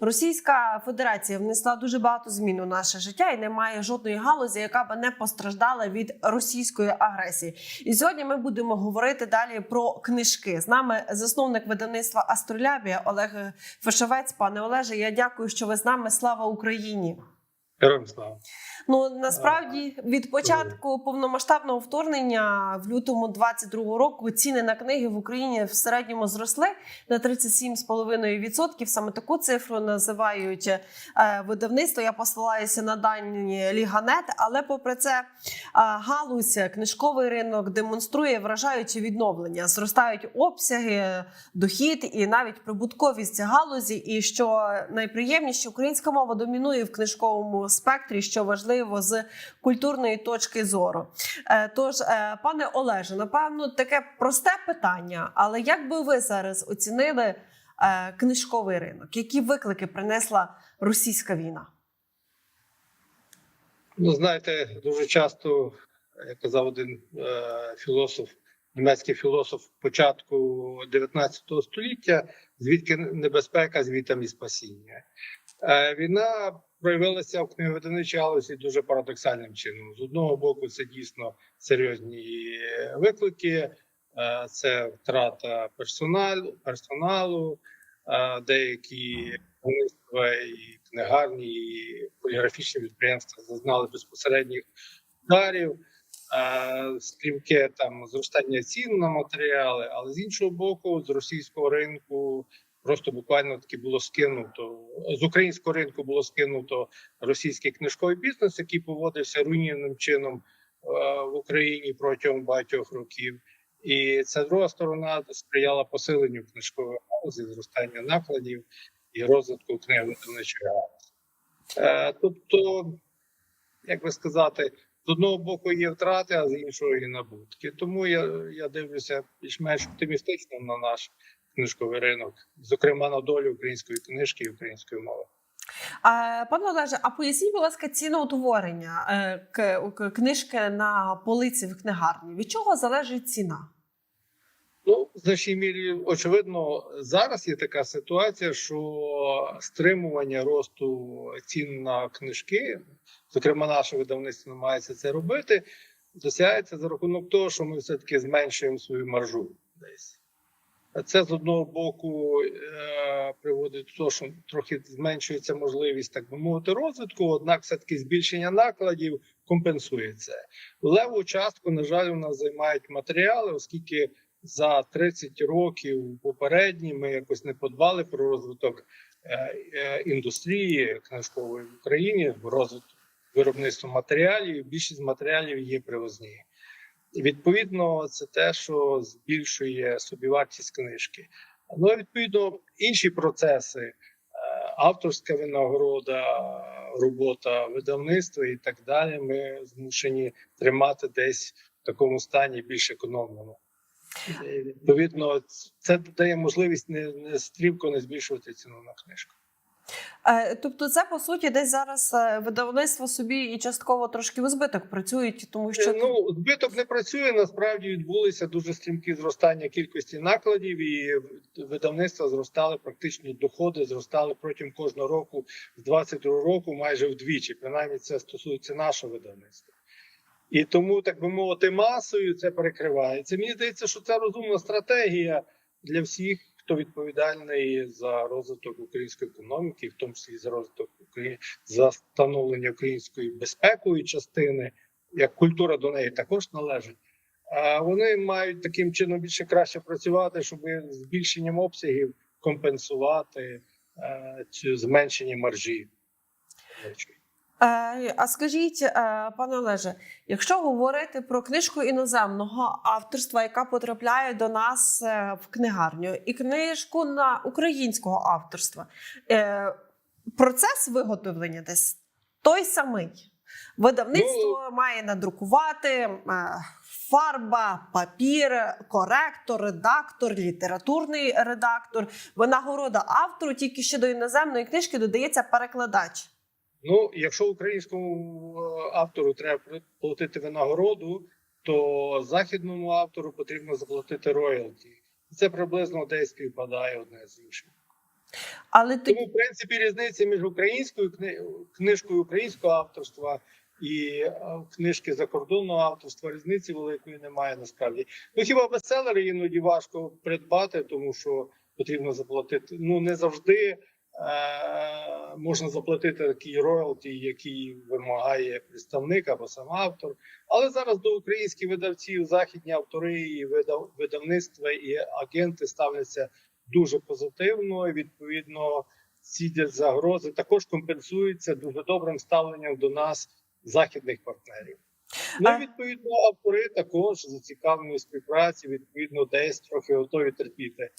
Російська Федерація внесла дуже багато змін у наше життя і немає жодної галузі, яка б не постраждала від російської агресії. І сьогодні ми будемо говорити далі про книжки. З нами засновник видавництва Астролябія Олег Фешовець. Пане Олеже, я дякую, що ви з нами. Слава Україні! Героям слава. Ну насправді від початку повномасштабного вторгнення в лютому 22-го року ціни на книги в Україні в середньому зросли на 37,5%. Саме таку цифру називають е, видавництво. Я посилаюся на дані Ліганет, але попри це е, галузь, книжковий ринок демонструє вражаюче відновлення. Зростають обсяги, дохід і навіть прибутковість галузі. І що найприємніше, українська мова домінує в книжковому спектрі, що важливо з культурної точки зору. Е, Тож, е, пане Олеже, напевно, таке просте питання, але як би ви зараз оцінили е, книжковий ринок? Які виклики принесла російська війна? Ну, знаєте, дуже часто, як казав один е, філософ, німецький філософ початку 19 століття, звідки небезпека, звідти і спасіння. Е, війна проявилася в книговидавничій галузі дуже парадоксальним чином. З одного боку, це дійсно серйозні виклики, е, це втрата персоналу, персоналу деякі видавництва і книгарні, і поліграфічні підприємства зазнали безпосередніх ударів, е, стрімке там зростання цін на матеріали, але з іншого боку, з російського ринку. Просто буквально таки було скинуто з українського ринку було скинуто російський книжковий бізнес, який поводився руйнівним чином е, в Україні протягом багатьох років. І ця друга сторона сприяла посиленню книжкової галузі, зростання накладів і розвитку книговидавничої галузі. Е, тобто, як би сказати, з одного боку є втрати, а з іншого є набутки. Тому я, я дивлюся більш-менш оптимістично на наш книжковий ринок, зокрема на долю української книжки і української мови. Пане Олеже, а поясніть, будь ласка, ціноутворення е, книжки на полиці в книгарні. Від чого залежить ціна? Ну, в значній мірі, очевидно, зараз є така ситуація, що стримування росту цін на книжки, зокрема, наше видавництво намагається це робити, досягається за рахунок того, що ми все-таки зменшуємо свою маржу десь. Це з одного боку е, приводить до того, що трохи зменшується можливість, так би мовити, розвитку, однак все-таки збільшення накладів компенсує це. Леву частку, на жаль, у нас займають матеріали, оскільки за 30 років попередні ми якось не подбали про розвиток е, е, індустрії книжкової в Україні, розвиток виробництва матеріалів. Більшість матеріалів є привозні. Відповідно, це те, що збільшує собівартість книжки. Ну, і, відповідно, інші процеси, е, авторська винагорода, робота видавництва і так далі. Ми змушені тримати десь в такому стані більш економному. Відповідно, це дає можливість не, не стрімко не збільшувати ціну на книжку. Е, Тобто, це по суті десь зараз е, видавництво собі і частково трошки в збиток працюють, тому що ну збиток не працює. Насправді відбулися дуже стрімкі зростання кількості накладів, і видавництва зростали практично доходи, зростали протягом кожного року з 22 року майже вдвічі. Принаймні, це стосується нашого видавництва. І тому, так би мовити, масою це перекривається. Мені здається, що це розумна стратегія для всіх, хто відповідальний за розвиток української економіки, в тому числі за розвиток України, за становлення української безпекової частини, як культура до неї також належить. А вони мають таким чином більше краще працювати, щоб збільшенням обсягів компенсувати е, цю зменшення маржі. Е, А скажіть, е, пане Олеже, якщо говорити про книжку іноземного авторства, яка потрапляє до нас е, в книгарню, і книжку на українського авторства, процес виготовлення десь той самий. Видавництво має надрукувати фарба, папір, коректор, редактор, літературний редактор. Винагорода автору тільки ще до іноземної книжки додається перекладач. Ну, якщо українському е, автору треба платити винагороду, то західному автору потрібно заплатити роялті. Це приблизно десь співпадає одне з іншим. Але Тому, в принципі, різниці між українською кни- книжкою українського авторства і е, книжки закордонного авторства різниці великої немає насправді. Ну хіба бестселери іноді важко придбати, тому що потрібно заплатити. Ну не завжди можна заплатити такий роялті, який вимагає представник або сам автор. Але зараз до українських видавців західні автори і видав- видавництва і агенти ставляться дуже позитивно. І відповідно, ці загрози також компенсуються дуже добрим ставленням до нас західних партнерів. Ну і відповідно автори також зацікавлені у співпраці, відповідно, десь трохи готові терпіти.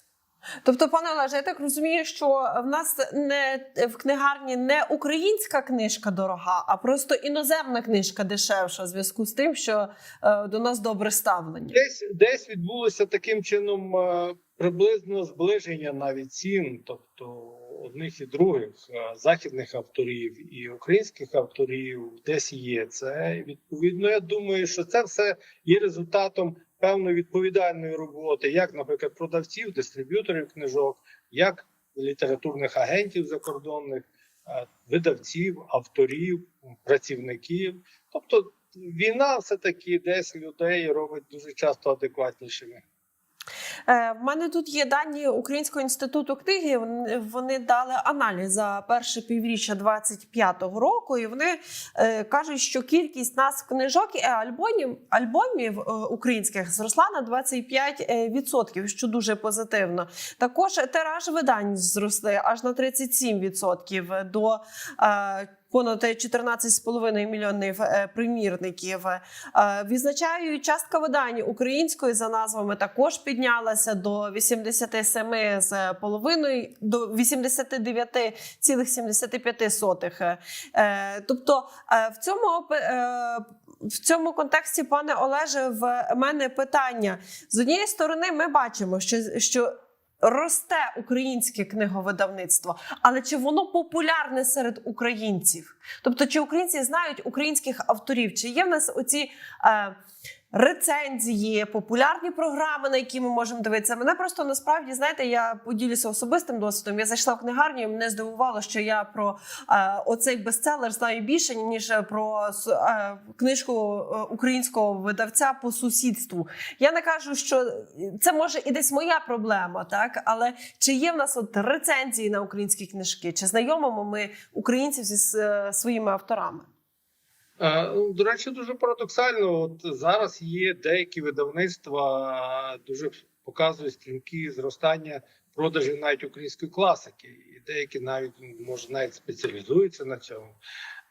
Тобто, пане Олеже, я так розумію, що в нас не в книгарні не українська книжка дорога, а просто іноземна книжка дешевша в зв'язку з тим, що е, до нас добре ставлення. Десь десь відбулося таким чином е, приблизно зближення навіть цін, тобто одних і других е, західних авторів і українських авторів, десь є це. Відповідно, я думаю, що це все є результатом певної відповідальної роботи, як, наприклад, продавців, дистриб'юторів книжок, як літературних агентів закордонних, видавців, авторів, працівників. Тобто війна все таки десь людей робить дуже часто адекватнішими. Е, В мене тут є дані Українського інституту книги. Вони- дали аналіз за перше півріччя 25-го року, і вони е, кажуть, що кількість нас книжок і альбомів альбомів е, українських зросла на 25%, що дуже позитивно. Також тираж видань зросли аж на 37% до. Понад 14,5 мільйонів е, примірників Е, відзначають частка видань української за назвами також піднялася до 87 з половиною до 89,75. Е, Тобто в цьому в цьому контексті, пане Олеже, в мене питання з однієї сторони, ми бачимо, що, що росте українське книговидавництво, але чи воно популярне серед українців? Тобто, чи українці знають українських авторів? Чи є в нас оці е, рецензії, популярні програми, на які ми можемо дивитися? Мене просто насправді знаєте, я поділюся особистим досвідом. Я зайшла в книгарню, і мене здивувало, що я про е, оцей бестселер знаю більше ніж про е, книжку е, українського видавця по сусідству. Я не кажу, що це може і десь моя проблема, так але чи є в нас от рецензії на українські книжки? Чи знайомимо ми українців зі своїми авторами? Е, ну, До речі, дуже парадоксально. От зараз є деякі видавництва дуже показують стрімкі зростання продажів навіть української класики, і деякі навіть може навіть спеціалізуються на цьому.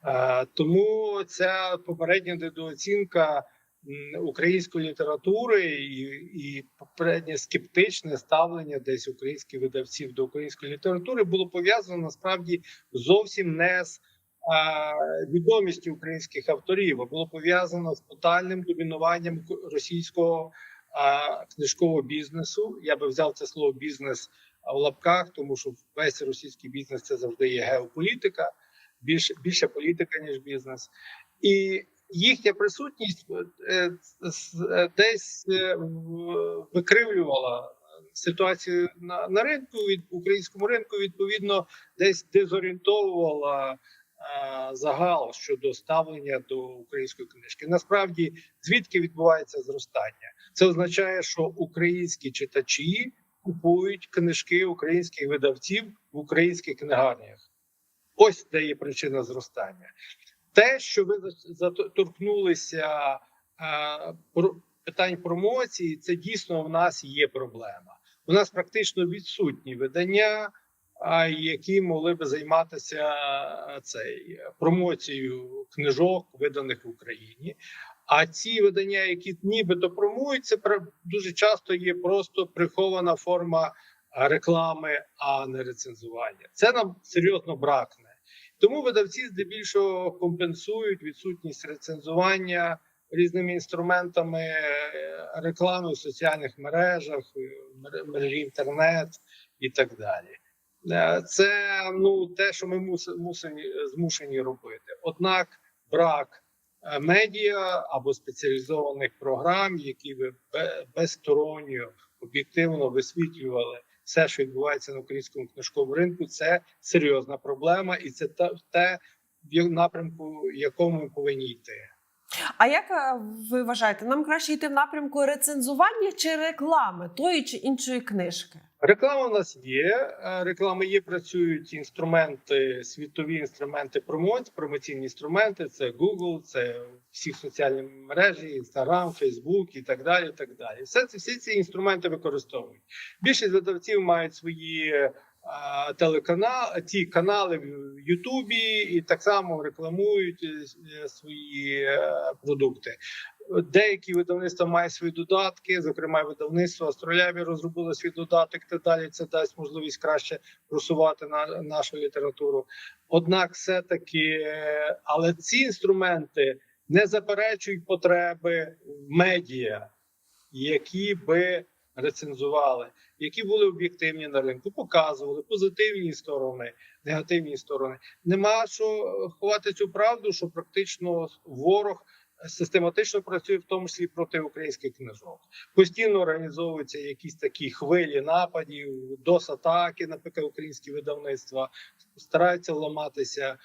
Е, Тому ця попередня недооцінка української літератури і, і попереднє скептичне ставлення десь українських видавців до української літератури було пов'язано насправді зовсім не з а, відомістю українських авторів, було пов'язано з тотальним домінуванням російського книжкового бізнесу. Я би взяв це слово бізнес в лапках, тому що весь російський бізнес це завжди є геополітика, більше більше політика ніж бізнес, і їхня присутність е, е, десь е, викривлювала ситуацію на, на ринку від українському ринку. Відповідно, десь дезорієнтовувала е, загал щодо ставлення до української книжки. Насправді, звідки відбувається зростання? Це означає, що українські читачі купують книжки українських видавців в українських книгарнях. Ось де є причина зростання. Те, що ви заторкнулися е, про питань промоції, це дійсно в нас є проблема. У нас практично відсутні видання, які могли би займатися цей промоцією книжок, виданих в Україні. А ці видання, які нібито промуються, пр- дуже часто є просто прихована форма реклами, а не рецензування. Це нам серйозно бракне. Тому видавці здебільшого компенсують відсутність рецензування різними інструментами е, реклами в соціальних мережах, е, мережі інтернет і так далі. Е, Це ну те, що ми мус- мусені змушені робити. Однак брак е, медіа або спеціалізованих програм, які би бе- безсторонньо об'єктивно висвітлювали все, що відбувається на українському книжковому ринку, це серйозна проблема, і це те, в напрямку, якому ми повинні йти. А як е, ви вважаєте, нам краще йти в напрямку рецензування чи реклами тої чи іншої книжки? Реклама у нас є. Реклама є, працюють інструменти, світові інструменти промоць, промоційні інструменти. Це Google, це всі соціальні мережі, Instagram, Facebook і так далі. І так далі. Все це всі ці інструменти використовують. Більшість видавців мають свої е, телеканали, ті канали в Ютубі і так само рекламують е, свої е, продукти. Деякі видавництва мають свої додатки, зокрема видавництво Астролябі розробило свій додаток. Та далі це дасть можливість краще просувати на нашу літературу. Однак, все таки, але ці інструменти не заперечують потреби медіа, які би рецензували, які були об'єктивні на ринку, показували позитивні сторони, негативні сторони. Нема що ховати цю правду, що практично ворог систематично працює в тому числі проти українських книжок. Постійно організовуються якісь такі хвилі нападів, дос атаки, наприклад, українські видавництва стараються ламатися е,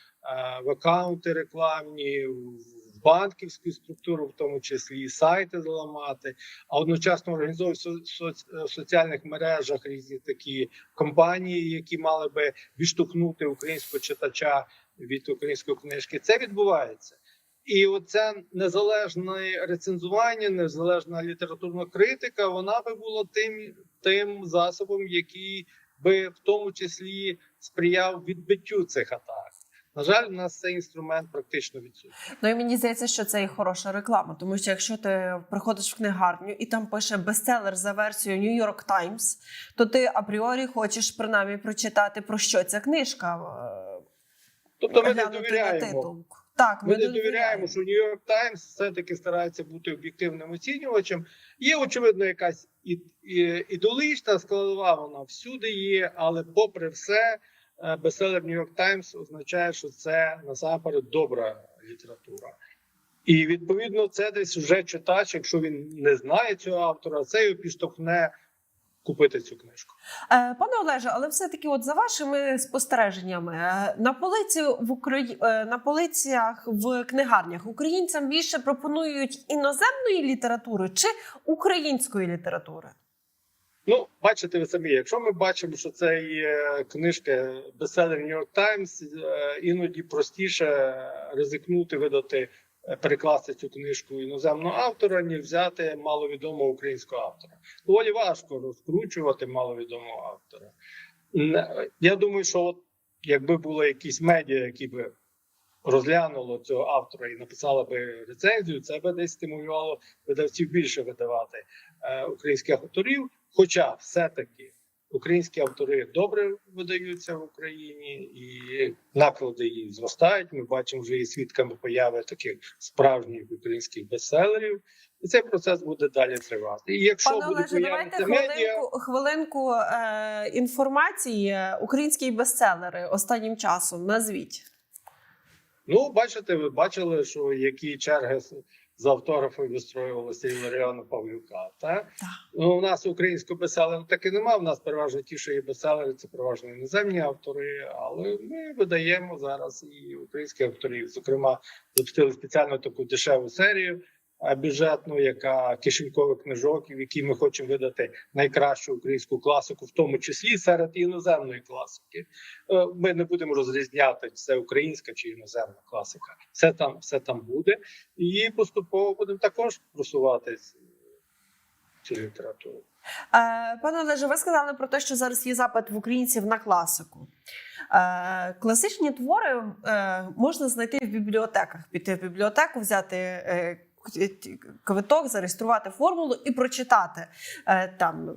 в акаунти рекламні. в Банківську структуру, в тому числі і сайти зламати, а одночасно соц- в соціальних мережах різні такі компанії, які мали би відштовхнути українського читача від української книжки. Це відбувається. І оце незалежне рецензування, незалежна літературна критика, вона би була тим, тим засобом, який би в тому числі сприяв відбиттю цих атак. На жаль, у нас цей інструмент практично відсутній. Ну і мені здається, що це і хороша реклама, тому що якщо ти приходиш в книгарню і там пише бестселер за версією New York Times, то ти апріорі хочеш принаймні прочитати про що ця книжка. е, Тобто ми не довіряємо. Так, Ми не довіряємо, що Нью-Йорк Таймс все-таки старається бути об'єктивним оцінювачем. Є, очевидно, якась і- і- ідеологічна складова, вона всюди є, але попри все, бестселер Нью-Йорк Таймс означає, що це насамперед добра література. І відповідно це десь вже читач, якщо він не знає цього автора, це його підштовхне купити цю книжку. Е, Пане Олеже, але все-таки, от за вашими спостереженнями, е, на полиці в Украї... е, на полицях в книгарнях українцям більше пропонують іноземної літератури чи української літератури? Ну, бачите ви самі, якщо ми бачимо, що це є книжка бестселер New York Times, е, іноді простіше ризикнути видати, е, перекласти цю книжку іноземного автора, ніж взяти маловідомого українського автора. Доволі важко розкручувати маловідомого автора. Я думаю, що от якби було якісь медіа, які би розглянуло цього автора і написало би рецензію, це би десь стимулювало видавців більше видавати е, українських авторів. Хоча все-таки українські автори добре видаються в Україні, і наклади їх зростають. Ми бачимо вже і свідками появи таких справжніх українських бестселерів. І цей процес буде далі тривати. І якщо Пане Олеже, давайте появитися медіа, хвилинку, хвилинку е, інформації. Українські бестселери останнім часом назвіть. ну бачите, ви бачили, що які черги з- автографом вистроювалися Іларіона Павлюка. Так? Так. Ну, у нас українського бестселера таки немає. У нас переважно ті, що є бестселери, це переважно іноземні автори. Але ми видаємо зараз і українських авторів. Зокрема, запустили спеціально таку дешеву серію бюджетну, яка кишенькових книжок, в якій ми хочемо видати найкращу українську класику, в тому числі серед іноземної класики. Е, Ми не будемо розрізняти, це українська чи іноземна класика. Все там, все там буде, і поступово будемо також просувати цю літературу. Е, Пане Олеже, ви сказали про те, що зараз є запит в українців на класику. Е, Класичні твори е, можна знайти в бібліотеках. Піти в бібліотеку, взяти е, квиток, зареєструвати формулу і прочитати е, там.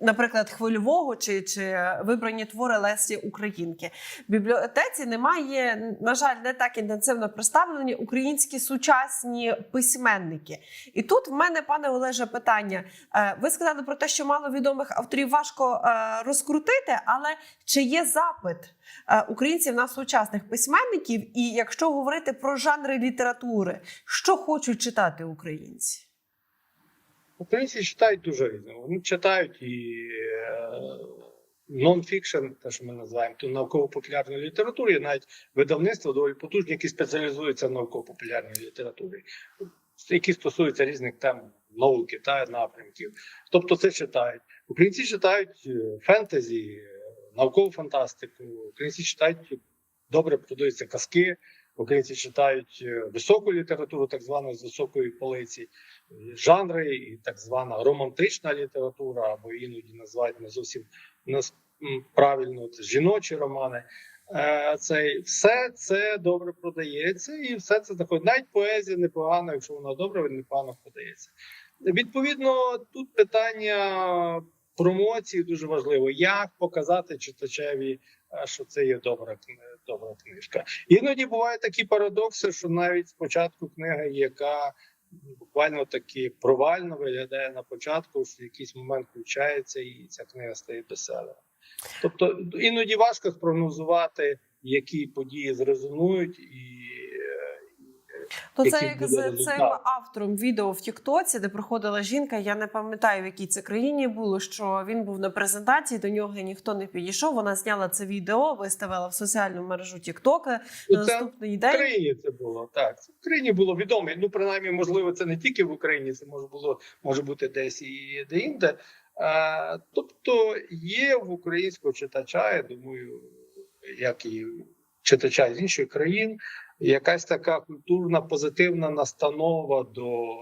Наприклад, хвильового чи, чи вибрані твори Лесі Українки. В бібліотеці немає, на жаль, не так інтенсивно представлені українські сучасні письменники. І тут в мене, пане Олеже, питання. Е, Ви сказали про те, що мало відомих авторів важко е, розкрутити, але чи є запит е, українців на сучасних письменників? І якщо говорити про жанри літератури, що хочуть читати українці? Українці читають дуже різно. Вони читають і е, нон-фікшн, те, що ми називаємо, ту науково-популярну літературу, є навіть видавництво доволі потужні, які спеціалізуються в науково-популярній літературі, які стосуються різних тем науки та напрямків. Тобто це читають. Українці читають е, фентезі, е, наукову фантастику, українці читають добре продаються казки. Українці читають е, високу літературу, так звану з високої полиці, е, жанри, і так звана романтична література, або іноді називають не зовсім правильно жіночі романи. Е, Це все це добре продається, і все це знаходить. Навіть поезія непогана, якщо вона добра, непогано продається. Відповідно, тут питання промоції дуже важливо. Як показати читачеві, що це є добра добра книжка. Іноді бувають такі парадокси, що навіть спочатку книга, яка буквально таки провально виглядає на початку, що в якийсь момент включається, і ця книга стає бестселером. Тобто іноді важко спрогнозувати, які події зрезонують, і То це як з результат? цим автором відео в Тіктоці, де проходила жінка. Я не пам'ятаю, в якій це країні було. Що він був на презентації, до нього ніхто не підійшов. Вона зняла це відео, виставила в соціальну мережу Тікток. На Ну, це наступний в Україні це було так. Це в Україні було відомо. Ну, принаймні, можливо, це не тільки в Україні, це може було може бути десь і де-інде. А, тобто є в українського читача, я думаю, як і читача з інших країн, якась така культурна позитивна настанова до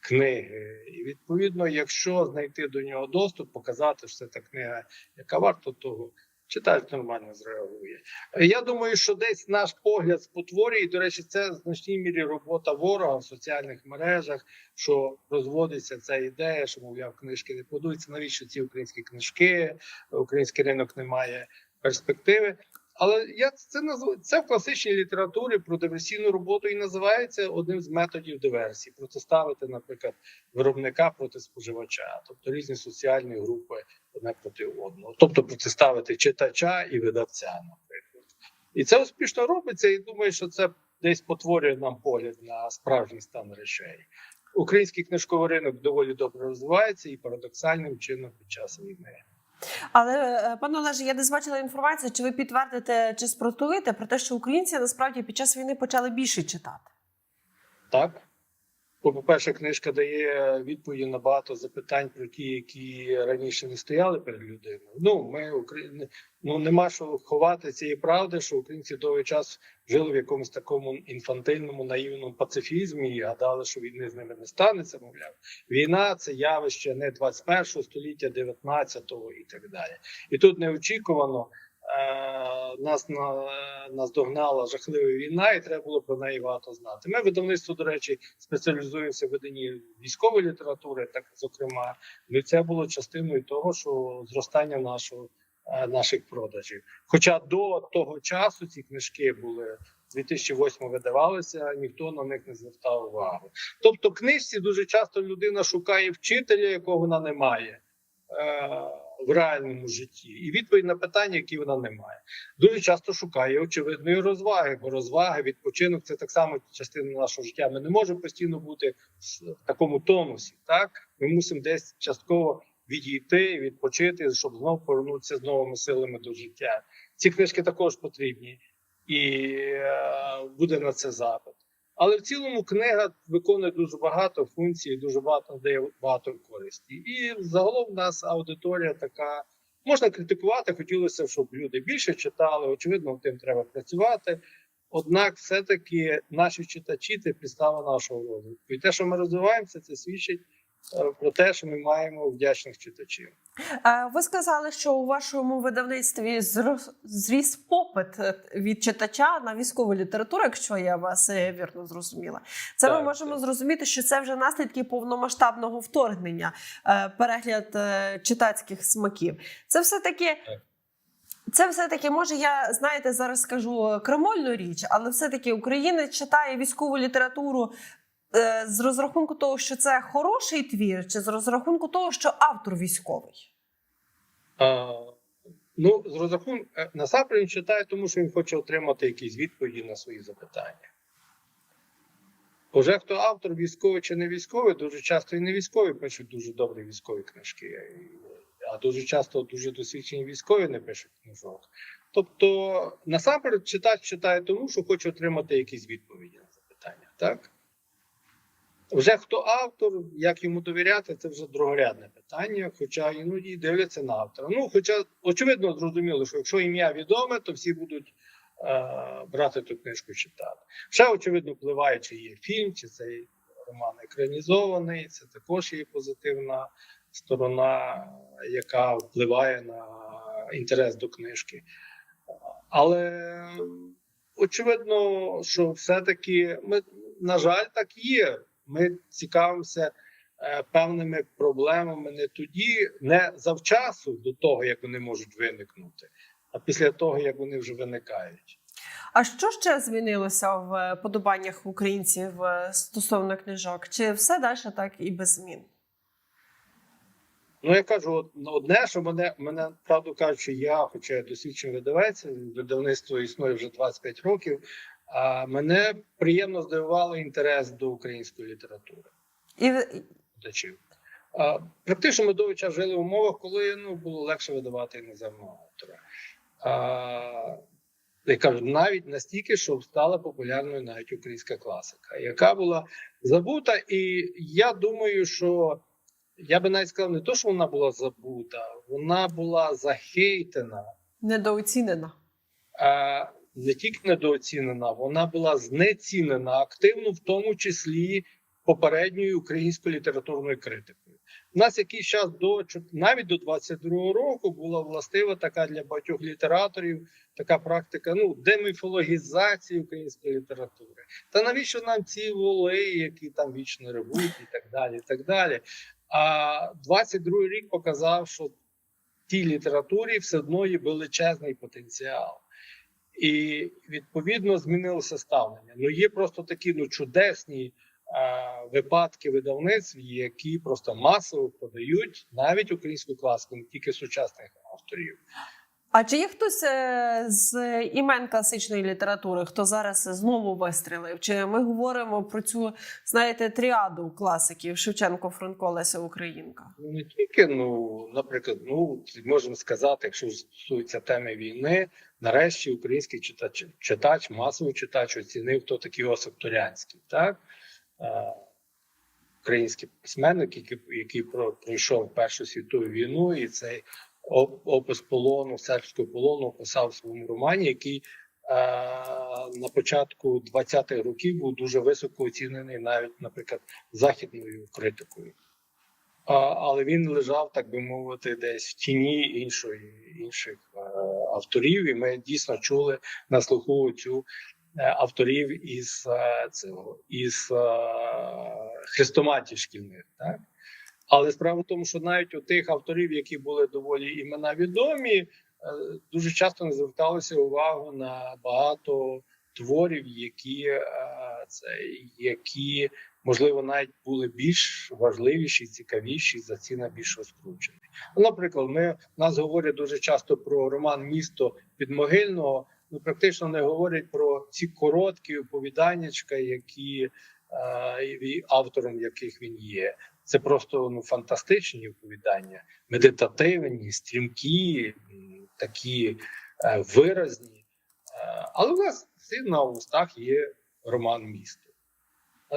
книги. І відповідно, якщо знайти до нього доступ, показати, що це та книга, яка варта того, читач нормально зреагує. Я думаю, що десь наш погляд спотворює, і, до речі, це в значній мірі робота ворога в соціальних мережах, що розводиться ця ідея, що мовляв, книжки не продаються. Навіщо ці українські книжки? Український ринок не має перспективи. Але я це назв... це в класичній літературі про диверсійну роботу і називається одним з методів диверсії. Протиставити, наприклад, виробника проти споживача, тобто різні соціальні групи одне проти одного, тобто протиставити читача і видавця, наприклад. І це успішно робиться. І думаю, що це десь потворює нам погляд на справжній стан речей. Український книжковий ринок доволі добре розвивається і парадоксальним чином під час війни. Але е, пане Олеже, я десь бачила інформацію. Чи ви підтвердите чи спротуєте про те, що українці насправді під час війни почали більше читати? Так. Бо, по-перше, книжка дає відповіді на багато запитань про ті, які раніше не стояли перед людиною. Ну, ми Україні, ну нема що ховати цієї правди, що українці довгий час жили в якомусь такому інфантильному, наївному пацифізмі і гадали, що війни з ними не станеться. Мовляв, війна це явище не 21 століття, 19-го і так далі. І тут неочікувано. Е, Нас на нас догнала жахлива війна, і треба було про неї багато знати. Ми видавництво, до речі, спеціалізуємося в виданні військової літератури, так зокрема, і це було частиною того, що зростання нашого е, наших продажів. Хоча до того часу ці книжки були з 2008 видавалися, ніхто на них не звертав увагу. Тобто, книжці дуже часто людина шукає вчителя, якого вона не має. е, В реальному житті і відповідь на питання, які вона не має, дуже часто шукає очевидної розваги, бо розваги, відпочинок це так само частина нашого життя. Ми не можемо постійно бути в такому тонусі. Так ми мусимо десь частково відійти, відпочити, щоб знову повернутися з новими силами до життя. Ці книжки також потрібні, і е, буде на це запит. Але в цілому книга виконує дуже багато функцій, дуже багато дає багато користі. І загалом в нас аудиторія така. Можна критикувати, хотілося, б, щоб люди більше читали. Очевидно, тим треба працювати. Однак, все-таки наші читачі це підстава нашого розвитку. І те, що ми розвиваємося, це свідчить про те, що ми маємо вдячних читачів. Е, Ви сказали, що у вашому видавництві зріс попит е, від читача на військову літературу, якщо я вас е, вірно зрозуміла. Це ми можемо так. зрозуміти, що це вже наслідки повномасштабного вторгнення, е, перегляд е, читацьких смаків. Це все таки. Це все таки, може, я знаєте, зараз скажу крамольну річ, але все-таки українець читає військову літературу е, з розрахунку того, що це хороший твір, чи з розрахунку того, що автор військовий. А, ну, з розрахунку насамперед він читає, тому що він хоче отримати якісь відповіді на свої запитання. Уже хто автор військовий чи не військовий, дуже часто і не військові пишуть дуже добрі військові книжки, а дуже часто дуже досвідчені військові не пишуть книжок. Тобто, насамперед, читач читає тому, що хоче отримати якісь відповіді на запитання. Так? Вже хто автор, як йому довіряти, це вже другорядне питання. Хоча іноді дивляться на автора. Ну, хоча, очевидно, зрозуміло, що якщо ім'я відоме, то всі будуть е, брати ту книжку читати. Ще очевидно впливає, чи є фільм, чи цей роман екранізований. Це також є позитивна сторона, яка впливає на інтерес до книжки. Але очевидно, що все-таки ми, на жаль, так є. Ми цікавимося е, певними проблемами не тоді, не завчасу до того, як вони можуть виникнути, а після того, як вони вже виникають. А що ще змінилося в подобаннях українців е, стосовно книжок? Чи все далі так і без змін? Ну, я кажу, ну, одне, що мене, мене правду кажучи, я, хоча я досвідчений видавець, видавництво існує вже 25 років. Мене приємно здивувало інтерес до української літератури. І читачів. А, Практично ми довгий час жили в умовах, коли ну, було легше видавати іноземного автора. А, я кажу, навіть настільки, що стала популярною навіть українська класика, яка була забута. І я думаю, що я би навіть сказав, не то, що вона була забута, вона була захейтена, недооцінена. а не тільки недооцінена, вона була знецінена активно, в тому числі попередньою українською літературною критикою. У нас якийсь час до навіть до 22-го року була властива така для багатьох літераторів така практика ну деміфологізації української літератури. Та навіщо нам ці воли, які там вічно ревуть, і так далі. і так далі. А 22-й рік показав, що в тій літературі все одно є величезний потенціал. І відповідно змінилося ставлення. Ну є просто такі ну чудесні а, випадки видавництв, які просто масово подають навіть українську класику, не тільки сучасних авторів. А чи є хтось е, з імен класичної літератури, хто зараз знову вистрілив? Чи ми говоримо про цю, знаєте, тріаду класиків Шевченко, Франко, Леся Українка? Ну не тільки, ну наприклад, ну можемо сказати, якщо стосується теми війни, нарешті український читач, читач, масовий читач оцінив, хто такий Осип Турянський, так? Український письменник, який, який пройшов Першу світову війну, і цей опис полону, сербського полону описав в своєму романі, який е, на початку 20-х років був дуже високо оцінений навіть, наприклад, західною критикою. Але він лежав, так би мовити, десь в тіні іншої інших е, авторів, і ми дійсно чули на слуху цю е, авторів із е, цього із хрестоматів шкільних. Так? Але справа в тому, що навіть у тих авторів, які були доволі імена відомі, е, дуже часто не зверталося увагу на багато творів, які е, це які можливо навіть були більш важливіші, цікавіші за ціна більш розкручені. Наприклад, ми нас говорять дуже часто про роман Місто Підмогильного. Ну практично не говорять про ці короткі оповіданнячка, які е, автором яких він є. Це просто ну фантастичні оповідання, медитативні, стрімкі, такі е, виразні. Е, але у нас на устах є роман місто.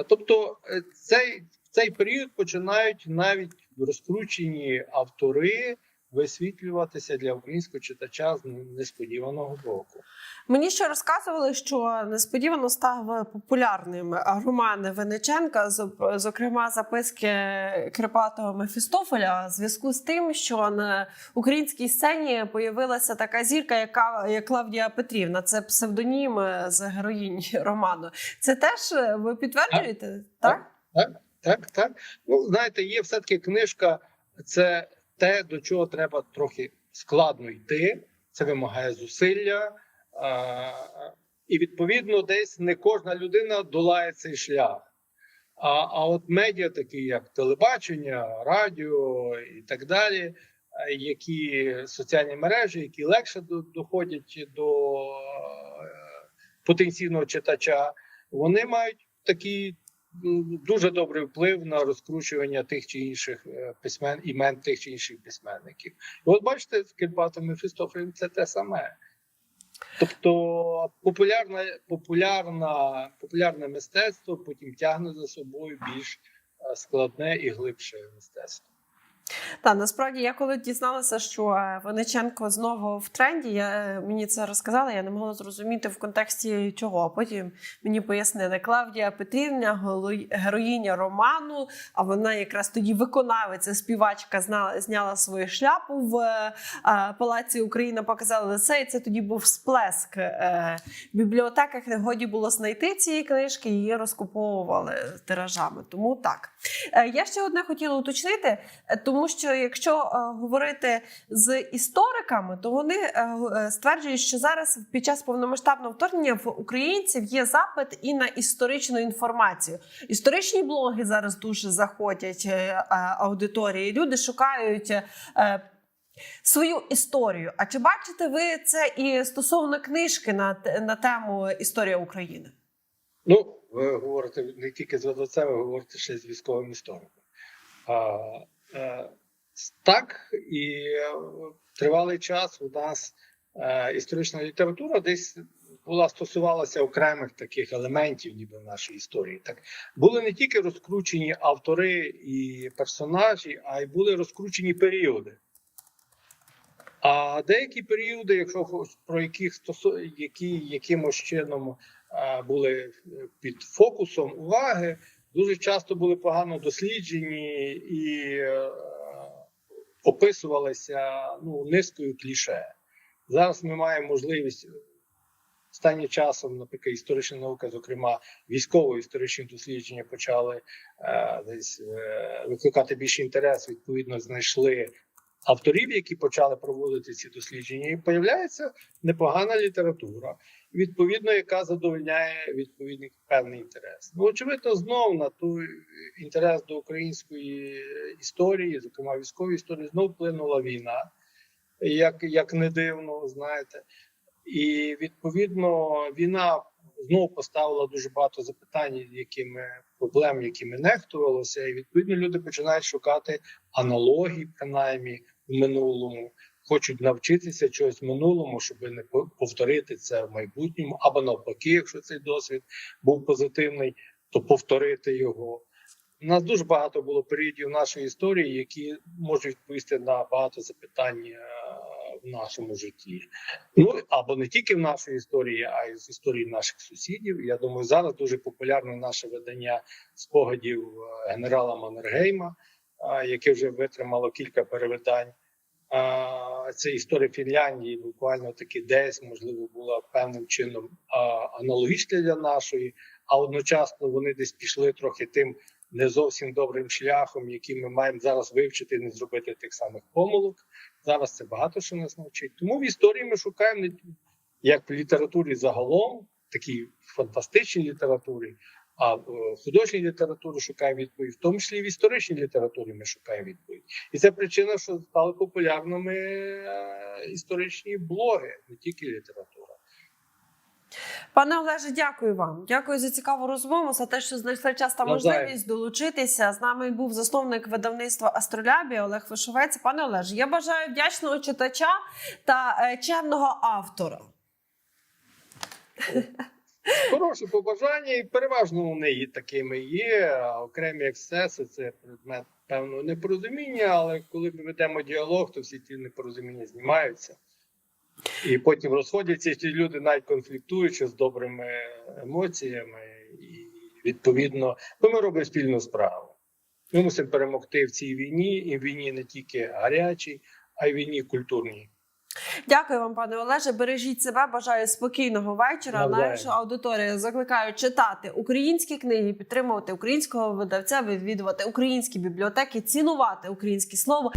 Тобто, е, цей, цей період починають навіть розкручені автори висвітлюватися для українського читача з несподіваного боку. Мені ще розказували, що несподівано став популярним роман Венеченка, зокрема записки Крипатого Мефістофеля, в зв'язку з тим, що на українській сцені появилася така зірка, яка як Клавдія Петрівна. Це псевдонім з героїнь роману. Це теж ви підтверджуєте? Так, так, так. так, так. Ну знаєте, є все таки книжка. Це те, до чого треба трохи складно йти. Це вимагає зусилля. І відповідно, десь не кожна людина долає цей шлях. А а от медіа, такі як телебачення, радіо і так далі, які соціальні мережі, які легше доходять до потенційного читача, вони мають такий м, дуже добрий вплив на розкручування тих чи інших е, письмен імен тих чи інших письменників. І от бачите, з Кирпатом Мефістофелем це те саме. Тобто популярне, популярна, популярне мистецтво потім тягне за собою більш е, складне і глибше мистецтво. Та насправді я коли дізналася, що е, Винниченко знову в тренді, я, мені це розказали, я не могла зрозуміти в контексті чого. Потім мені пояснили Клавдія Петрівна, голо- героїня роману. А вона якраз тоді виконавиця, співачка зна- зняла свою шляпу в е, е, палаці Україна, показала лице. І це тоді був сплеск. Е, в бібліотеках не годі було знайти цієї книжки, її розкуповували тиражами. Тому так. Е, Я ще одне хотіла уточнити, е, тому що якщо е, говорити з істориками, то вони е, е, стверджують, що зараз під час повномасштабного вторгнення в українців є запит і на історичну інформацію. Історичні блоги зараз дуже заходять аудиторії. Люди шукають. Свою історію. А чи бачите ви це і стосовно книжки на, на тему Історія України? Ну, ви говорите не тільки з видавцем, ви говорите ще з військовим істориком. А, так, і е, тривалий час у нас е, історична література десь була стосувалася окремих таких елементів, ніби в нашій історії. Так були не тільки розкручені автори і персонажі, а й були розкручені періоди. А деякі періоди, якщо про яких стосу, які якимось чином е, були е, під фокусом уваги, дуже часто були погано досліджені і е, описувалися ну, низкою кліше. Зараз ми маємо можливість останнім часом, наприклад, історична наука, зокрема військово-історичні дослідження, почали е, десь е, викликати більший інтерес. Відповідно, знайшли авторів, які почали проводити ці дослідження, і появляється непогана література, відповідно, яка задовольняє відповідний певний інтерес. Ну, очевидно, знов на той інтерес до української історії, зокрема військової історії, знов вплинула війна, як, як не дивно, знаєте. І відповідно війна знову поставила дуже багато запитань, якими проблем, якими нехтувалося, і відповідно люди починають шукати аналогії, принаймні минулому, хочуть навчитися чогось в минулому, щоб не по- повторити це в майбутньому, або навпаки, якщо цей досвід був позитивний, то повторити його. У нас дуже багато було періодів нашої історії, які можуть відповісти на багато запитань е, в нашому житті. Ну або не тільки в нашій історії, а й з історії наших сусідів. Я думаю, зараз дуже популярне наше видання спогадів е, генерала Маннергейма, е, яке вже витримало кілька перевидань. Це історія Фінляндії, буквально таки десь, можливо, була певним чином аналогічна для нашої, а одночасно вони десь пішли трохи тим не зовсім добрим шляхом, який ми маємо зараз вивчити, не зробити тих самих помилок. Зараз це багато що нас навчить. Тому в історії ми шукаємо як в літературі загалом, такій фантастичній літературі, а в художній літературі шукаємо відповідь, в тому числі і в історичній літературі ми шукаємо відповідь. І це причина, що стали популярними е, історичні блоги, не тільки література. Пане Олеже, дякую вам. Дякую за цікаву розмову, за те, що знайшли час та можливість долучитися. З нами був засновник видавництва Астролябія Олег Вишовець. Пане Олеже, я бажаю вдячного читача та е, чемного автора. Хороші побажання, і переважно вони і такими є. Окремі ексцеси це предмет певного непорозуміння, але коли ми ведемо діалог, то всі ті непорозуміння знімаються. І потім розходяться ті люди, навіть конфліктуючи з добрими емоціями, і відповідно, бо ми робимо спільну справу. Ми мусимо перемогти в цій війні, і війні не тільки гарячій, а й війні культурній. Дякую вам, пане Олеже. Бережіть себе. Бажаю спокійного вечора. Нашу аудиторію закликаю читати українські книги, підтримувати українського видавця, відвідувати українські бібліотеки, цінувати українське слово.